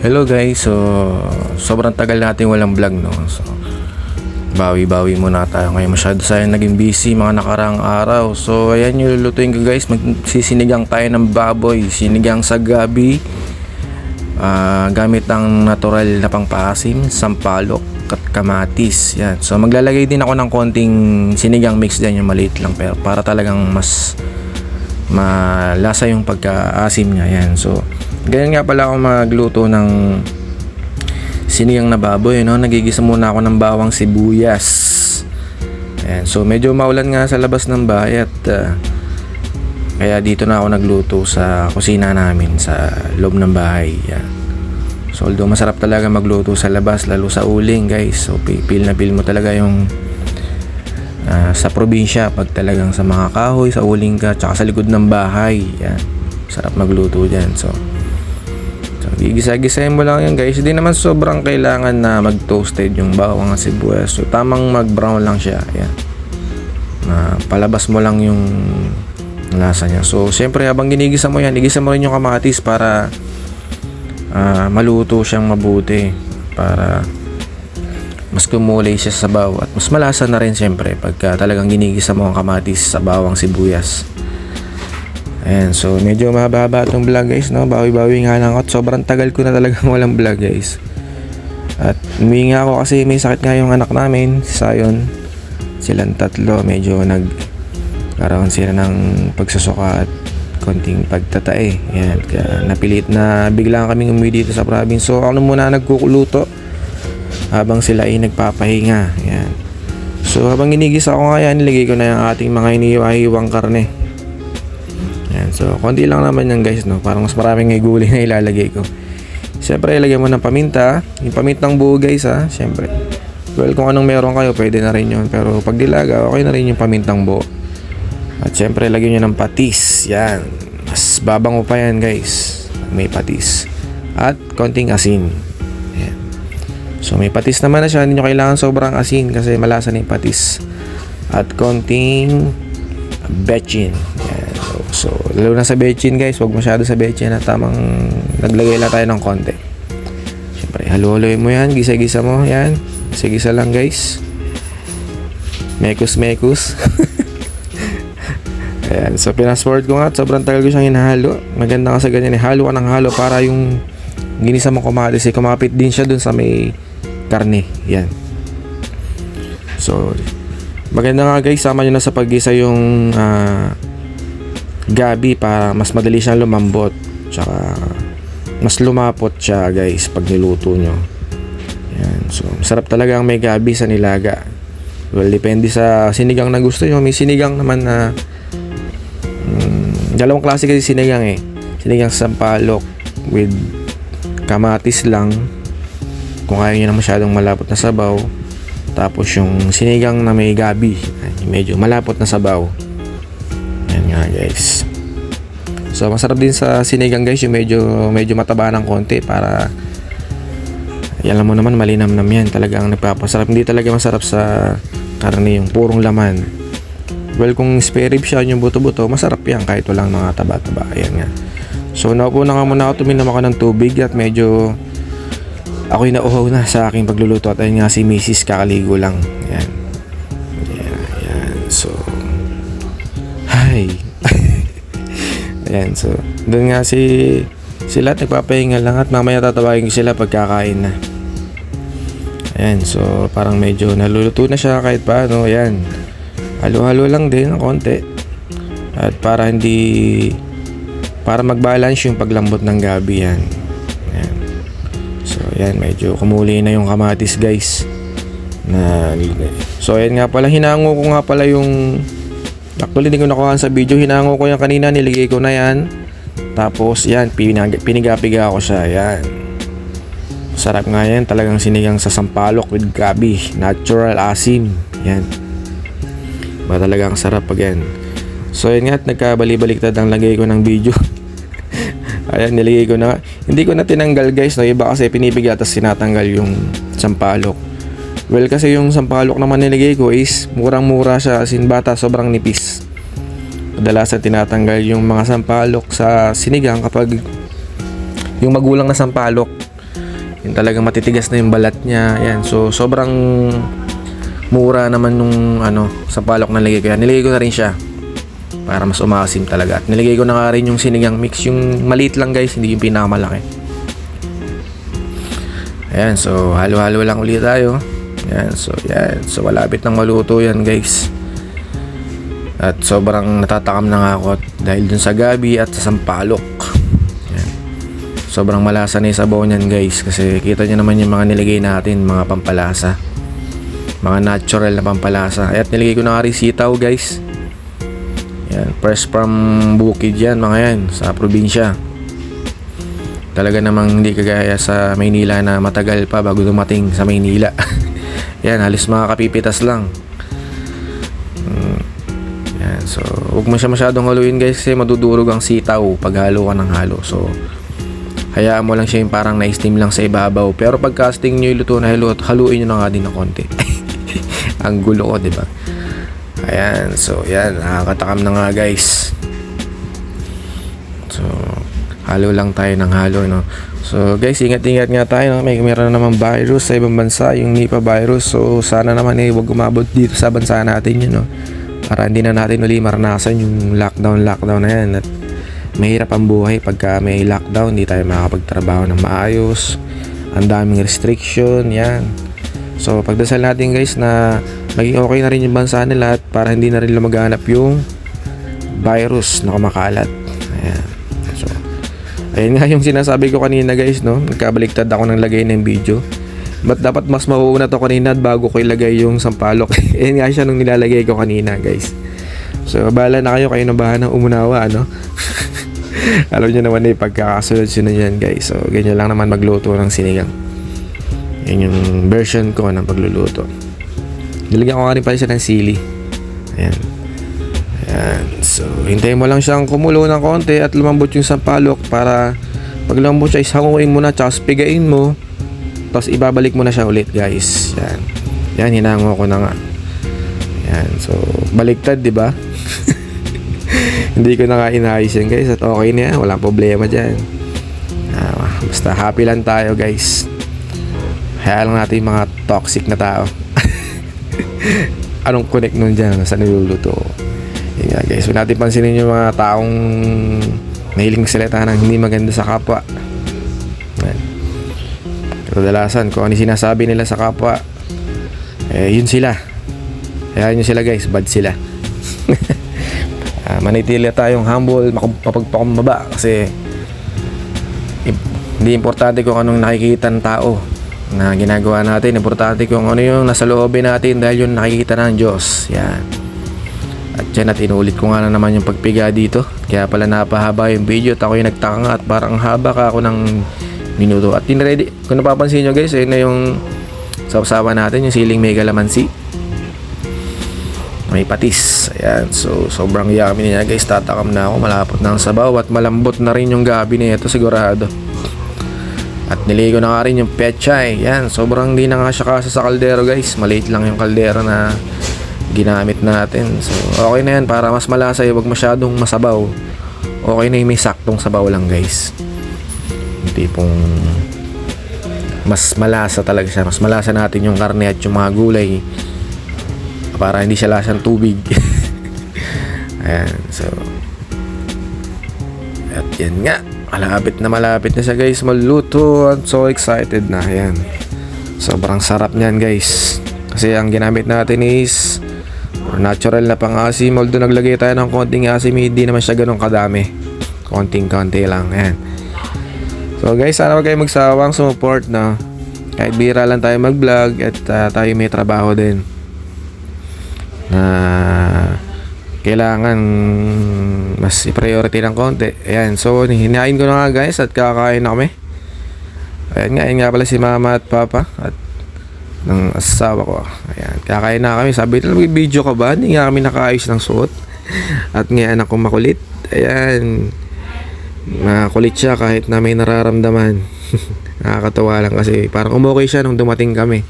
Hello guys, so sobrang tagal natin walang vlog no. So bawi-bawi muna tayo ngayon. Masyado sayang naging busy mga nakarang araw. So ayan yung lulutuin ko guys. Magsisinigang tayo ng baboy. Sinigang sa gabi. Ah, gamit ang natural na pangpaasim, sampalok at kamatis. Yan. So maglalagay din ako ng konting sinigang mix din yung maliit lang pero para talagang mas malasa yung pagkaasim niya. Yan. So ganyan nga pala ako magluto ng sinigang na baboy, no? Nagigisa muna ako ng bawang sibuyas. Ayan. So, medyo maulan nga sa labas ng bahay at ah, kaya dito na ako nagluto sa kusina namin sa loob ng bahay. Yan. So, although masarap talaga magluto sa labas, lalo sa uling, guys. So, pi- feel na feel mo talaga yung ah, sa probinsya pag talagang sa mga kahoy, sa uling ka, tsaka sa likod ng bahay. Yan. Sarap magluto dyan. So, So, gigisa-gisahin mo lang yan guys. Hindi naman sobrang kailangan na mag-toasted yung bawang at sibuyas. So, tamang mag-brown lang siya. Ayan. Na palabas mo lang yung lasa niya. So, siyempre habang ginigisa mo yan, igisa mo rin yung kamatis para ah, maluto siyang mabuti. Para mas kumulay siya sa sabaw at mas malasa na rin siyempre pagka talagang ginigisa mo ang kamatis sa bawang sibuyas. Ayan, so medyo mahaba itong vlog guys, no? Bawi-bawi nga lang ako. Sobrang tagal ko na talagang walang vlog guys. At umuwi nga ako kasi may sakit nga yung anak namin, si Sayon. Silang tatlo, medyo nag karoon sila ng pagsusuka at konting pagtatae. Ayan, kaya napilit na bigla kaming umuwi dito sa province. So ako na muna nagkukuluto habang sila ay nagpapahinga. Ayan. So habang ginigis ako nga yan, nilagay ko na yung ating mga iniwa-hiwang karne. Yan, so konti lang naman yan guys, no? Parang mas maraming gulay na ilalagay ko. Siyempre, ilagay mo ng paminta. Yung pamintang buo guys, ha? Siyempre. Well, kung anong meron kayo, pwede na rin yun. Pero pag dilaga, okay na rin yung pamintang buo. At siyempre, lagyan nyo ng patis. Yan. Mas babango pa yan guys. May patis. At konting asin. Yan. So, may patis naman na siya. Hindi nyo kailangan sobrang asin kasi malasa na yung patis. At konting betchin. So, lalo na sa betchin guys, wag masyado sa betchin at tamang naglagay lang tayo ng konti. Siyempre, halo-haloy mo yan, gisa-gisa mo yan. Gisa-gisa lang guys. Mekus-mekus. Ayan, so pinasword ko nga at sobrang tagal ko siyang hinahalo. Maganda sa ganyan, eh, halo ka ng halo para yung ginisa mo kumatis, eh, kumapit din siya dun sa may karne. Yan. So, maganda nga guys, sama nyo na sa paggisa yung ah, gabi para mas madali siyang lumambot. Tsaka mas lumapot siya guys pag niluto nyo. Yan. So, masarap talaga ang may gabi sa nilaga. Well, depende sa sinigang na gusto nyo. May sinigang naman na mm, dalawang klase kasi sinigang eh. Sinigang sa sampalok with kamatis lang. Kung ayaw nyo na masyadong malapot na sabaw. Tapos yung sinigang na may gabi. Medyo malapot na sabaw. Yan nga guys. So masarap din sa sinigang guys yung medyo medyo mataba ng konti para yan mo naman malinamnam yan. Talaga ang nagpapasarap. Hindi talaga masarap sa karne yung purong laman. Well kung spare rib siya yung buto-buto masarap yan kahit walang mga taba-taba. Ayan nga. So naupo na nga muna ako. Tuminom ako ng tubig at medyo ako'y nauhaw na sa aking pagluluto. At ayun nga si Mrs. kakaligo lang. Yan Ayan, so doon nga si sila nagpapahinga lang at mamaya tatawagin ko sila pagkakain na. Ayan, so parang medyo naluluto na siya kahit paano. Ayan, halo-halo lang din ng konti. At para hindi, para mag-balance yung paglambot ng gabi yan. Ayan. So ayan, medyo kumuli na yung kamatis guys. Na, so ayan nga pala, hinango ko nga pala yung Actually, hindi ko nakuha sa video. Hinango ko yan kanina. Niligay ko na yan. Tapos, yan. Pinigapiga ko siya. Yan. Sarap nga yan. Talagang sinigang sa sampalok with gabi. Natural asim. Yan. Ba talagang sarap pag yan. So, yun nga. at Nagkabali-baliktad ang lagay ko ng video. Ayan, niligay ko na. Hindi ko na tinanggal guys. No? Iba kasi pinipiga tapos sinatanggal yung sampalok. Well, kasi yung sampalok naman nilagay ko is murang-mura siya as bata, sobrang nipis. Kadalasan tinatanggal yung mga sampalok sa sinigang kapag yung magulang na sampalok Yung talagang matitigas na yung balat niya. Ayan. So, sobrang mura naman nung ano, sampalok na nilagay ko yan. Nilagay ko na rin siya para mas umasim talaga. At nilagay ko na nga rin yung sinigang mix. Yung maliit lang guys, hindi yung pinakamalaki. Ayan, so halo-halo lang ulit tayo. Ayan, so yan. So malapit nang maluto yan guys. At sobrang natatakam na ako dahil dun sa gabi at sa sampalok. Ayan. Sobrang malasa na yung sabaw niyan guys kasi kita nyo naman yung mga nilagay natin, mga pampalasa. Mga natural na pampalasa. At nilagay ko na nga rin sitaw guys. Yan, fresh from bukid yan mga yan sa probinsya. Talaga namang hindi kagaya sa Maynila na matagal pa bago dumating sa Maynila. yan, halos mga kapipitas lang. Mm, Yan, so huwag mo siya masyadong haluin guys kasi madudurog ang sitaw pag halo ka ng halo. So hayaan mo lang siya yung parang na-steam lang sa ibabaw. Pero pag casting nyo yung luto na halo, haluin nyo na nga din ng konti. ang gulo ko, di ba? Ayan, so yan, nakakatakam na nga guys. So, halo lang tayo ng halo, no? So, guys, ingat-ingat nga tayo? May meron na namang virus sa ibang bansa, yung Nipah virus. So, sana naman eh, wag umabot dito sa bansa natin yun, no? Para hindi na natin uli maranasan yung lockdown, lockdown na yan. At mahirap ang buhay pagka may lockdown, hindi tayo makakapagtrabaho ng maayos. Ang daming restriction, yan. So, pagdasal natin guys na maging okay na rin yung bansa nila at para hindi na rin lumaganap yung virus na kumakalat. Ayan. Ayun nga yung sinasabi ko kanina guys, no? Nagkabaliktad ako ng lagay ng video. Ba't dapat mas mauuna to kanina bago ko ilagay yung sampalok? ayun nga siya nung nilalagay ko kanina guys. So, bahala na kayo, kayo na bahala ng umunawa, ano? Alam niyo naman eh, pagkakasunod-sunod yan guys. So, ganyan lang naman magluto ng sinigang. Yan yung version ko ng pagluluto. Nilagyan ko nga rin pala siya ng sili. Ayan. Ayan. So, hintayin mo lang siyang kumulo ng konti at lumambot yung sampalok para pag lumambot siya, isanguin mo na tapos pigain mo. Tapos ibabalik mo na siya ulit guys. Yan. Yan, hinango ko na nga. Yan. So, baliktad, di ba? Hindi ko na nga inayos yan guys at okay na yan. Walang problema dyan. Ah, basta happy lang tayo guys. Kaya lang natin yung mga toxic na tao. Anong connect nun dyan sa niluluto? Yun nga guys, huwag natin pansinin yung mga taong mahiling salita ng hindi maganda sa kapwa. Yan. Kadalasan, kung ano sinasabi nila sa kapwa, eh, yun sila. Kaya yun sila guys, bad sila. Ah, manitili tayong humble, mapagpakumbaba kasi hindi importante kung anong nakikita ng tao na ginagawa natin. Importante kung ano yung nasa loobin natin dahil yung nakikita ng Diyos. Yan. At yan at inulit ko nga na naman yung pagpiga dito. Kaya pala napahaba yung video at ako yung nagtaka nga at parang haba ka ako ng minuto. At tinready, kung napapansin nyo guys, ayun na yung sausawa natin, yung siling mega lamansi. May patis. Ayan. So, sobrang yummy niya guys. Tatakam na ako. Malapot na ang sabaw at malambot na rin yung gabi nito sigurado. At niligo na nga rin yung pechay. Yan, sobrang di na nga siya kasa sa kaldero guys. Maliit lang yung kaldero na ginamit natin. So, okay na yan para mas malasa yung wag masyadong masabaw. Okay na yung may saktong sabaw lang guys. Yung tipong mas malasa talaga siya. Mas malasa natin yung karne at yung mga gulay para hindi siya lasang tubig. Ayan, so at yan nga, malapit na malapit na siya guys maluto at so excited na yan. Sobrang sarap niyan guys. Kasi ang ginamit natin is natural na pang-asim. Although naglagay tayo ng konting asim, hindi naman siya ganun kadami. Konting-konti lang. Yan. So guys, sana wag kayo magsawang sumuport na kahit bira lang tayo mag-vlog at ah, tayo may trabaho din na kailangan mas i-priority ng konti. Ayan, so hinain ko na nga guys at kakain na kami. Ayan nga, ayan nga pala si mama at papa at ng asawa ko. Ayan, kakain na kami. Sabi nila, video ka ba? Hindi nga kami nakaayos ng suot. At ngayon ako makulit. Ayan, makulit siya kahit na may nararamdaman. Nakakatawa lang kasi parang umokay siya nung dumating kami.